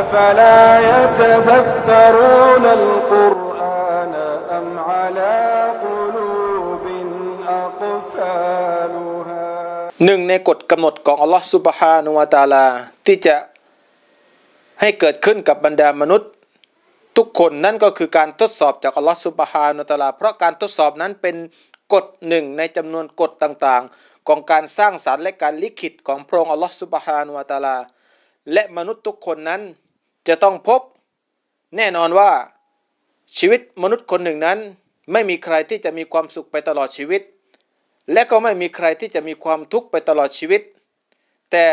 أفلا يتذكرون القرآن أم على قلوب أقفالها หนึ่งในกฎกำหนดของอัลลอฮฺซุบฮานุวะตะอาลา ที่จะให้เกิดขึ้นกับบรรดามนุษย์ ทุกคนนั่นก็คือการทดสอบจากอัลลอฮฺซุบฮานุวะตะอาลา เพราะการทดสอบนั้นเป็นกฎหนึ่งในจำนวนกฎต่างๆ ของการสร้างสรรค์และการลิขิตของพระองค์อัลลอฮฺซุบฮานุวะตะอาลา และมนุษย์ทุกคนนั้น จะต้องพบแน่นอนว่าชีวิตมนุษย์คนหนึ่งนั้น ไม่มีใครที่จะมีความสุขไปตลอดชีวิต และก็ไม่มีใครที่จะมีความทุกข์ไปตลอดชีวิต แต่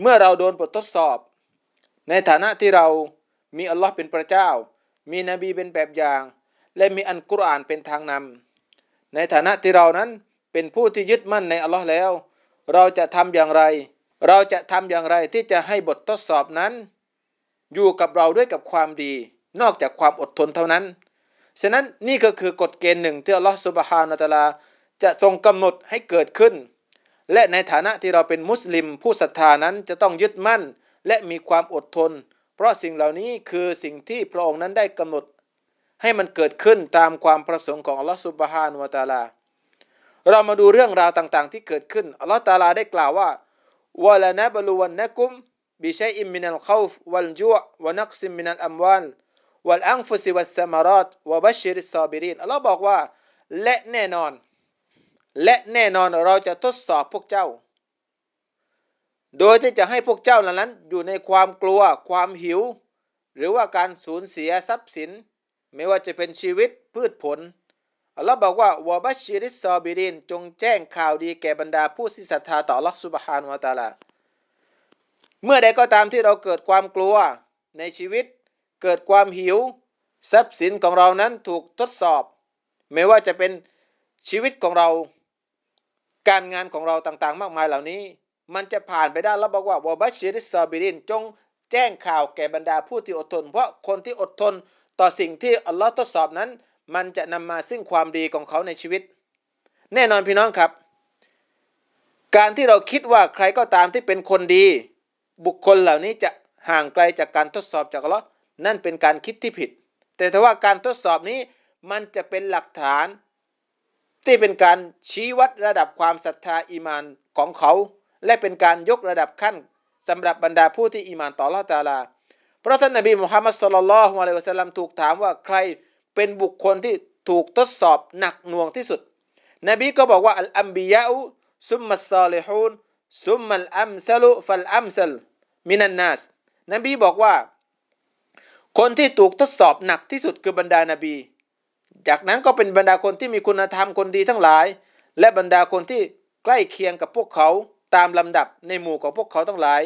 เมื่อเราโดนบททดสอบ ในฐานะที่เรามีอัลลอฮ์เป็นพระเจ้า มีนบีเป็นแบบอย่าง และมีอันกุรอานเป็นทางนำในฐานะที่เรานั้นเป็นผู้ที่ยึดมั่นในอัลลอฮ์แล้ว เราจะทำอย่างไร เราจะทำอย่างไรที่จะให้บททดสอบนั้น อยู่กับเราด้วยกับความดี นอกจากความอดทนเท่านั้น ฉะนั้นนี่ก็คือกฎเกณฑ์หนึ่งที่อัลลอฮฺสุบฮานาตาลา จะทรงกำหนดให้เกิดขึ้น และในฐานะที่เราเป็นมุสลิม ผู้ศรัทธานั้นจะต้องยึดมั่น และมีความอดทน เพราะสิ่งเหล่านี้คือสิ่งที่พระองค์นั้นได้กำหนด ให้มันเกิดขึ้นตามความประสงค์ของอัลลอฮฺสุบฮานุตาลาเรามาดูเรื่องราวต่างๆ ที่เกิดขึ้นอัลลอฮฺตาลาได้กล่าวว่าวะลานะบลูวันนะกุม บิชัยอิมมินัลขาวฟวัลจุอวะนักซิมมินัลอัมวาลวัลอังฟุซิวัสสมารอตวะบัชชิริสซาบิรินอัลลอฮฺบอกว่า และแน่นอน และแน่นอนเราจะทดสอบพวกเจ้า โดยที่จะให้พวกเจ้าเหล่านั้น อยู่ในความกลัวความหิว หรือว่าการสูญเสียทรัพย์สิน ไม่ว่าจะเป็นชีวิตพืชผลอัลลอฮ์บอกว่าวะบัชชิริสซอบิรินจงแจ้งข่าวดีแก่บรรดาผู้ที่ศรัทธาต่ออัลลอฮ์ซุบฮานวะตาลา เมื่อใดก็ตามที่เราเกิดความกลัวในชีวิต เกิดความหิว ทรัพย์สินของเรานั้นถูกทดสอบ ไม่ว่าจะเป็นชีวิตของเรา การงานของเราต่างๆ มากมายเหล่านี้ มันจะผ่านไปได้แล้วบอกว่าวบัชชิริสซาบิรินจงแจ้งข่าวแก่บรรดาผู้ที่อดทน เพราะคนที่อดทนต่อสิ่งที่อัลลอฮ์ทดสอบนั้น มันจะนำมาซึ่งความดีของเขาในชีวิต แน่นอนพี่น้องครับ การที่เราคิดว่าใครก็ตามที่เป็นคนดี บุคคลเหล่านี้จะห่างไกลจากการทดสอบจากอัลลอฮ์นั่นเป็นการคิดที่ผิด แต่ถ้าว่าการทดสอบนี้มันจะเป็นหลักฐาน ที่เป็นการชี้วัดระดับความศรัทธาอีมานของเขา และเป็นการยกระดับขั้นสำหรับบรรดาผู้ที่อีมานต่อละตาลา เพราะท่านนบีมุฮัมมัดสุลลัลฮุอะลัยฮิวะสัลลัมถูกถามว่าใครเป็นบุคคลที่ถูกทดสอบหนักหน่วงที่สุด นบีก็บอกว่าอัลอัมบิยะอุซุมมัสซาลิฮูนซุมมัลอัมซลุฟัลอัมซัล มินันนัสนบีบอกว่า คนที่ถูกทดสอบหนักที่สุดคือบรรดานาบี จากนั้นก็เป็นบรรดาคนที่มีคุณธรรมคนดีทั้งหลาย และบรรดาคนที่ใกล้เคียงกับพวกเขาตามลำดับในหมู่ของพวกเขาทั้งหลาย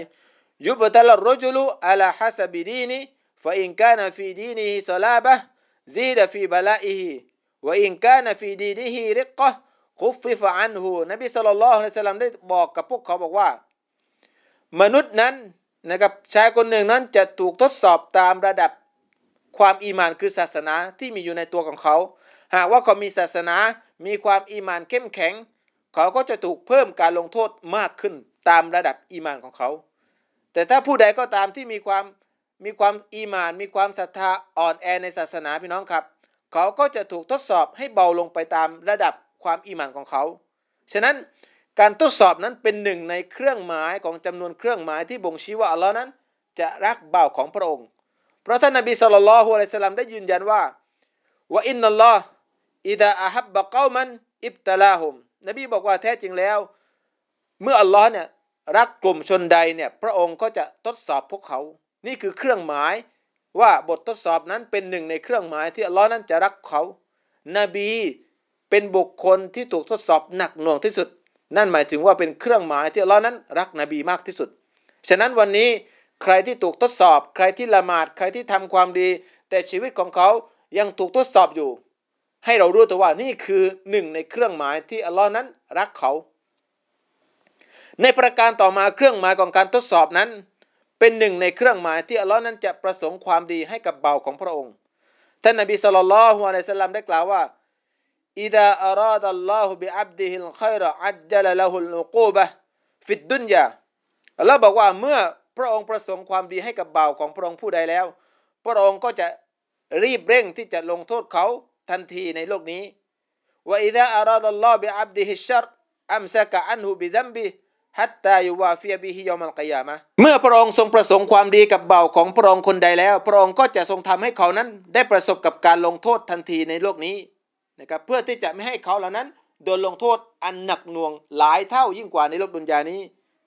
ยุบตัลรจุลุอัลาฮัสบิดีนีฟอินกานะฟีดีนีสลาบะซีดฟีบลาอิฮิวอินกานะฟีดีนีฮิริกะคุฟฟิฟะอันฮูนบีสัลลัลลอฮุอะลัยฮิวะสัลลัมได้บอกกับพวกเขาบอกว่า มนุษย์นั้น นะครับชายคนหนึ่งนั้นจะถูกทดสอบตามระดับความอีมานคือศาสนาที่มีอยู่ในตัวของเขา หากว่าเขามีศาสนา มีความอีมานเข้มแข็ง เขาก็จะถูกเพิ่มการลงโทษมากขึ้นตามระดับอีมานของเขา แต่ถ้าผู้ใดก็ตามที่มีความมีความอีมาน มีความศรัทธาอ่อนแอในศาสนาพี่น้องครับ เขาก็จะถูกทดสอบให้เบาลงไปตามระดับความอีมานของเขา ฉะนั้น การทดสอบนั้นเป็นหนึ่งในเครื่องหมายของจำนวนเครื่องหมายที่บ่งชี้ว่าอัลลอฮ์นั้น จะรักเบาของพระองค์ เพราะท่านนบีสุลต่านละฮ์อะลัยฮิสสลามได้ยืนยันว่าว่าอินนัลลอฮ์อิดะอาฮับบะกามันอิบตะลาฮุมนบีบอกว่าแท้จริงแล้ว เมื่ออัลลอฮ์เนี่ยรักกลุ่มชนใดเนี่ยพระองค์ก็จะทดสอบพวกเขา นี่คือเครื่องหมายว่าบททดสอบนั้นเป็นหนึ่งในเครื่องหมายที่อัลลอฮ์นั้นจะรักเขา นบีเป็นบุคคลที่ถูกทดสอบหนักหน่วงที่สุด นั่นหมายถึงว่าเป็นเครื่องหมายที่อัลลอฮ์นั้นรักนบีมากที่สุด ฉะนั้นวันนี้ใครที่ถูกทดสอบ ใครที่ละหมาดใครที่ทำความดี แต่ชีวิตของเขายังถูกทดสอบอยู่ ให้เรารู้ตัวว่านี่คือหนึ่งในเครื่องหมายที่อัลลอฮ์นั้นรักเขา ในประการต่อมาเครื่องหมายของการทดสอบนั้น เป็นหนึ่งในเครื่องหมายที่อัลลอฮ์นั้นจะประสงค์ความดีให้กับเบาของพระองค์ท่านนบีสุลต่านละฮ์อะลัยฮิสสลามได้กล่าวว่า إذا أراد الله بعبده الخير عجل له العقوبة في الدنيا อัลลอฮ์บอกว่าเมื่อ พระองค์ประสงค์ความดีให้กับบ่าวของพระองค์ผู้ใดแล้ว พระองค์ก็จะรีบเร่งที่จะลงโทษเขาทันทีในโลกนี้ว่าอิดะอาราดัลลอฮ์บิอับดิฮิชชัรอัมซะกะอันฮุบิซัมบิฮัตตายูวาฟิยบิฮิยอมัลกิยามะห์เมื่อพระองค์ทรงประสงค์ความดีกับบ่าวของพระองค์คนใดแล้ว พระองค์ก็จะทรงทำให้เขานั้นได้ประสบกับการลงโทษทันทีในโลกนี้ นะครับเพื่อที่จะไม่ให้เขาเหล่านั้นโดนลงโทษอันหนักหน่วงหลายเท่ายิ่งกว่าในโลกดุนยานี้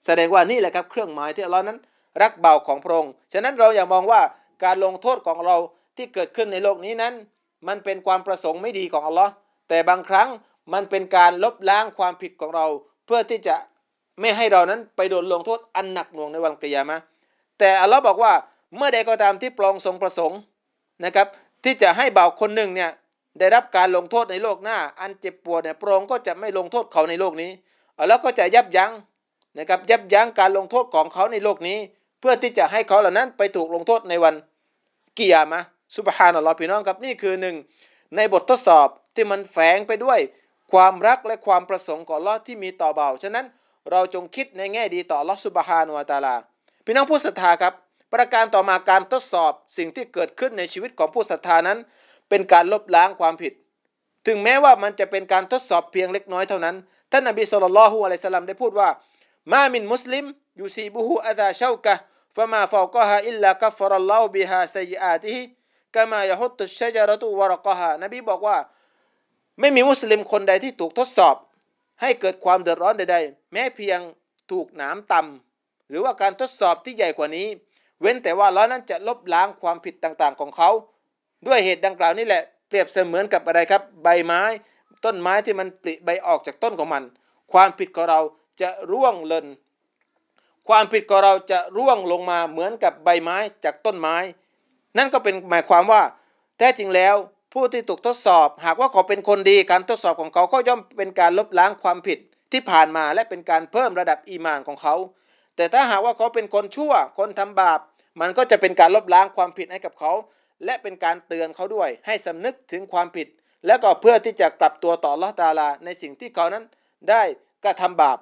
แสดงว่านี่แหละครับเครื่องหมายที่อัลลอฮ์นั้นรักเบาของพระองค์ฉะนั้นเราอย่ามองว่าการลงโทษของเราที่เกิดขึ้นในโลกนี้นั้น มันเป็นความประสงค์ไม่ดีของอัลลอฮ์แต่บางครั้งมันเป็นการลบล้างความผิดของเรา เพื่อที่จะไม่ให้เรานั้นไปโดนลงโทษอันหนักหน่วงในวันกิยามะแต่อัลลอฮ์บอกว่าเมื่อใดก็ตามที่ปรองทรงประสงค์นะครับ ที่จะให้เบาคนหนึ่งเนี่ย ได้รับการลงโทษในโลกหน้า อันเจ็บปวดเนี่ยพระองค์ก็จะไม่ลงโทษเขาในโลกนี้อัลลอฮ์ก็จะยับยั้งนะครับยับยั้งการลงโทษของเขาในโลกนี้ เพื่อที่จะให้เขาเหล่านั้นไปถูกลงโทษในวันกิยามะสุบฮานัลลอฮ์พี่น้องครับนี่คือหนึ่งในบททดสอบที่มันแฝงไปด้วย ความรักและความประสงค์ของลอที่มีต่อเบ่าฉะนั้นเราจงคิดในแง่ดีต่อลอสุบฮานุวะตาลา พี่น้องผู้ศรัทธาครับ ประการต่อมาการทดสอบสิ่งที่เกิดขึ้นในชีวิตของผู้ศรัทธานั้น เป็นการลบล้างความผิด ถึงแม้ว่ามันจะเป็นการทดสอบเพียงเล็กน้อยเท่านั้น ท่านนบีสุลต่านละฮ์อะลัยสลามได้พูดว่า มามินมุสลิมยูซีบุฮูอาดาเชากะฟะมาฟาวกะฮาอิลลากัฟรัลลอฮุบิฮาซัยอาติฮิกะมายะฮุตุชะจารตุวะรกะฮานบีบอกว่า ไม่มีมุสลิมคนใดที่ถูกทดสอบ ให้เกิดความเดือดร้อนใดๆ แม้เพียงถูกหนามต่ำหรือว่าการทดสอบที่ใหญ่กว่านี้ เว้นแต่ว่าเรานั้นจะลบล้างความผิดต่างๆของเขา ด้วยเหตุดังกล่าวนี่แหละเปรียบเสมือนกับอะไรครับ ใบไม้ ต้นไม้ที่มันปลิใบออกจากต้นของมัน ความผิดของเราจะร่วงหล่นความผิดของเราจะร่วงลงมาเหมือนกับใบไม้จากต้นไม้ นั่นก็เป็นหมายความว่า แท้จริงแล้วผู้ที่ถูกทดสอบ หากว่าเขาเป็นคนดีการทดสอบของเขาก็ย่อมเป็นการลบล้างความผิดที่ผ่านมาและเป็นการเพิ่มระดับอีมานของเขา แต่ถ้าหากว่าเขาเป็นคนชั่วคนทำบาป มันก็จะเป็นการลบล้างความผิดให้กับเขา และเป็นการเตือนเขาด้วย ให้สำนึกถึงความผิด และก็เพื่อที่จะกลับตัวต่อละตาลา ในสิ่งที่เขานั้นได้กระทำบาป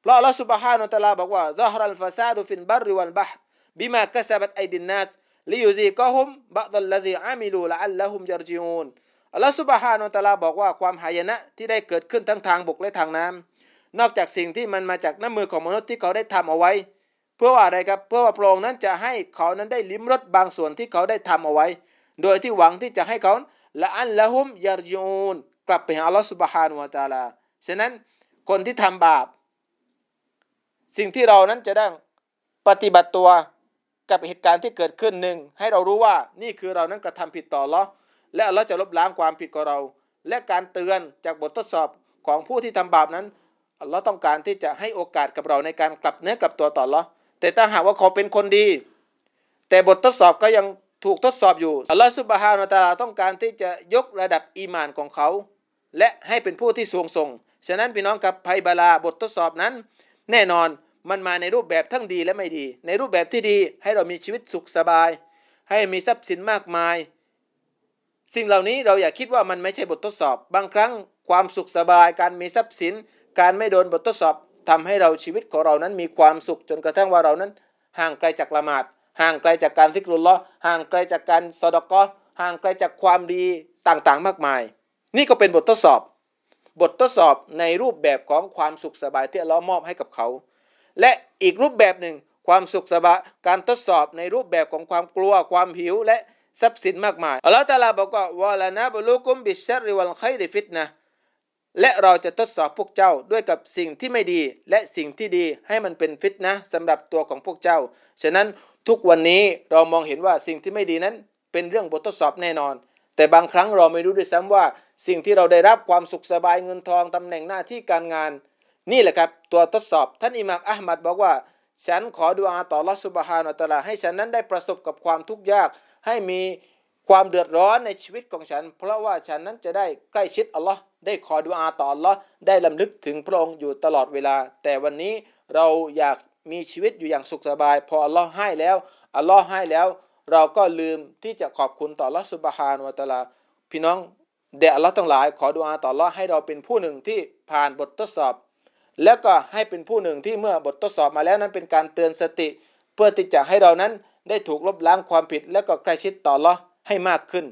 เพราะละสุบฮานุตาลาบอกว่าซาฮรัลฟาซาดุฟินบัริวันบะห์บิมากะซาบัดไอดินนาตลิยูซีกอฮุมบะตัลลซีอามิลูละอัลละฮุมยารจิอูนอัลลอฮฺสุบฮานุตาลาบอกว่าความหายนะที่ได้เกิดขึ้นทั้งทางบกและทางน้ำ นอกจากสิ่งที่มันมาจากน้ำมือของมนุษย์ที่เขาได้ทำเอาไว้ เพื่อว่าอะไรครับเพื่อว่าพระองค์นั้นจะให้เขานั้นได้ลิ้มรสบางส่วนที่เขาได้ทำเอาไว้ โดยที่หวังที่จะให้เขาละอันละหุมยารยูนกลับไปหาอัลลอฮฺสุบฮานุวะตาลาฉะนั้นคนที่ทำบาป สิ่งที่เรานั้นจะได้ปฏิบัติตัวกับเหตุการณ์ที่เกิดขึ้นหนึ่งให้เรารู้ว่านี่คือเรานั้นกระทำผิดต่ออัลลอฮ์และอัลลอฮ์จะลบล้างความผิดของเรา และการเตือนจากบททดสอบของผู้ที่ทำบาปนั้นอัลลอฮ์ต้องการที่จะให้โอกาสกับเราในการกลับเนื้อกลับตัวต่ออัลลอฮ์ แต่ถ้าหากว่าเขาเป็นคนดี แต่บททดสอบก็ยังถูกทดสอบอยู่อัลลอฮ์ซุบฮานาตาลาต้องการที่จะยกระดับอีมานของเขา และให้เป็นผู้ที่สูงส่ง ฉะนั้นพี่น้องกับภัยบาลาบททดสอบนั้น แน่นอนมันมาในรูปแบบทั้งดีและไม่ดี ในรูปแบบที่ดีให้เรามีชีวิตสุขสบาย ให้มีทรัพย์สินมากมาย สิ่งเหล่านี้เราอย่าคิดว่ามันไม่ใช่บททดสอบ บางครั้งความสุขสบาย การมีทรัพย์สิน การไม่โดนบททดสอบ ทำให้เราชีวิตของเรานั้นมีความสุขจนกระทั่งว่าเรานั้น ห่างไกลจากละหมาด ห่างไกลจากการทิกรุลละห่างไกลจากการสอดกอห่างไกลจากความดีต่างๆ มากมาย นี่ก็เป็นบททดสอบ บททดสอบในรูปแบบของความสุขสบายที่เรามอบให้กับเขา และอีกรูปแบบหนึ่งความสุขสบายการทดสอบในรูปแบบของความกลัวความหิวและทรัพย์สินมากมายอัลลอฮฺตะอาลาบอกว่า วะลานะบุลุกุมบิชชรริวัลไคริฟิตนะ และเราจะทดสอบพวกเจ้าด้วยกับสิ่งที่ไม่ดี และสิ่งที่ดีให้มันเป็นฟิตนะสำหรับตัวของพวกเจ้า ฉะนั้นทุกวันนี้เรามองเห็นว่าสิ่งที่ไม่ดีนั้น เป็นเรื่องบททดสอบแน่นอน แต่บางครั้งเราไม่รู้ด้วยซ้ำว่า สิ่งที่เราได้รับความสุขสบายเงินทองตำแหน่งหน้าที่การงาน นี่แหละครับตัวทดสอบท่านอิหม่ามอัลมัดบอกว่า ฉันขอดุอาต่อลอสุบฮานะตะลาให้ฉันนั้นได้ประสบกับความทุกข์ยาก ให้มีความเดือดร้อนในชีวิตของฉัน เพราะว่าฉันนั้นจะได้ใกล้ชิดอัลลอฮ์ ได้ขอดุอาต่อลลอฮ์ได้ลำลึกถึงพระองค์อยู่ตลอดเวลา แต่วันนี้เราอยากมีชีวิตอยู่อย่างสุขสบาย พออัลลอฮ์ให้แล้วอัลลอฮ์ให้แล้ว เราก็ลืมที่จะขอบคุณต่อลลอฮ์สุบฮานวะตาลา พี่น้องเดอัลลอฮ์ทั้งหลาย ขอดุอาต่อลลอฮ์ให้เราเป็นผู้หนึ่งที่ผ่านบททดสอบ แล้วก็ให้เป็นผู้หนึ่งที่เมื่อบททดสอบมาแล้วนั้นเป็นการเตือนสติ เพื่อที่จะให้เรานั้นได้ถูกลบล้างความผิด และก็ใกล้ชิดต่อลเลอฮ์ให้มากขึ้น